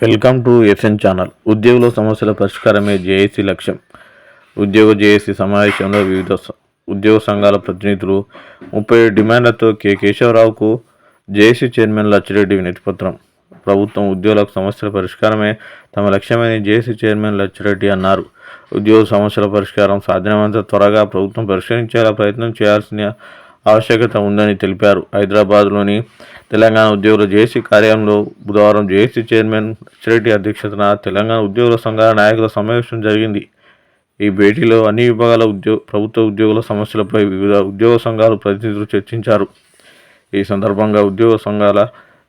Welcome to SN channel. ఉద్యోగుల సమస్యల పరిష్కారమే JAC లక్ష్యం. ఉద్యోగ జేఏసీ సమావేశంలో వివిధ ఉద్యోగ సంఘాల ప్రతినిధులు ముప్పై డిమాండ్లతో K. కేశవరావుకు J A C chairman Lachireddy వినతిపత్రం. ప్రభుత్వం ఉద్యోగులకు సమస్యల పరిష్కారమే తమ లక్ష్యమని జేఏసీ చైర్మన్ లచ్చిరెడ్డి అన్నారు. ఉద్యోగ సమస్యల పరిష్కారం సాధ్యమైనంత త్వరగా ప్రభుత్వం పరిష్కరించేలా ప్రయత్నం చేయాల్సిన ఆవశ్యకత ఉందని తెలిపారు. హైదరాబాద్లోని తెలంగాణ ఉద్యోగుల జేసీ కార్యాలయంలో బుధవారం జేసీ చైర్మన్ లచ్చిరెడ్డి అధ్యక్షతన తెలంగాణ ఉద్యోగుల సంఘాల నాయకుల సమావేశం జరిగింది. ఈ భేటీలో అన్ని విభాగాల ఉద్యోగ ప్రభుత్వ ఉద్యోగుల సమస్యలపై వివిధ ఉద్యోగ సంఘాల ప్రతినిధులు చర్చించారు. ఈ సందర్భంగా ఉద్యోగ సంఘాల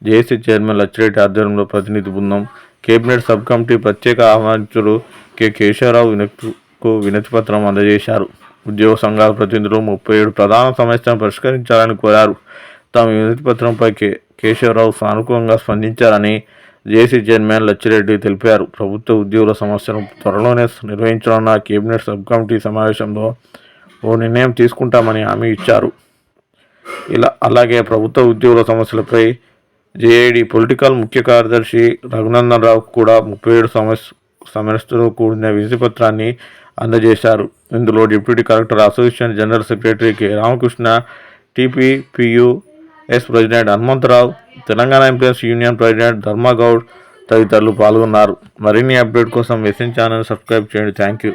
జేఏసీ చైర్మన్ లచ్చిరెడ్డి ఆధ్వర్యంలో ప్రతినిధి బృందం కేబినెట్ సబ్ కమిటీ ప్రత్యేక ఆహ్వానితుడు కె. కేశవరావు వినతికు వినతిపత్రం అందజేశారు. ఉద్యోగ సంఘాల ప్రతినిధులు ముప్పై ఏడు ప్రధాన సమస్యలను పరిష్కరించాలని కోరారు. తమ వినతిపత్రంపై కే కేశవరావు సానుకూలంగా స్పందించారని జేసీ చైర్మన్ లచ్చిరెడ్డి తెలిపారు. ప్రభుత్వ ఉద్యోగుల సమస్యను త్వరలోనే నిర్వహించనున్న కేబినెట్ సబ్ కమిటీ సమావేశంలో ఓ నిర్ణయం తీసుకుంటామని హామీ ఇచ్చారు. ఇలా అలాగే ప్రభుత్వ ఉద్యోగుల సమస్యలపై జేఐడి పొలిటికల్ ముఖ్య కార్యదర్శి రఘునందన్ రావు కూడా ముప్పై ఏడు సమస్య సమస్యతో కూడిన వినతిపత్రాన్ని అందజేశారు. ఇందులో deputy collector association general secretary K. Ramakrishna T P P U S president Hanumantharao Telangana employees union president Dharmagoud తదితరులు పాల్గొన్నారు. మరిన్ని అప్డేట్ కోసం ఎస్ఎన్ ఛానల్ సబ్స్క్రైబ్ చేయండి. Thank you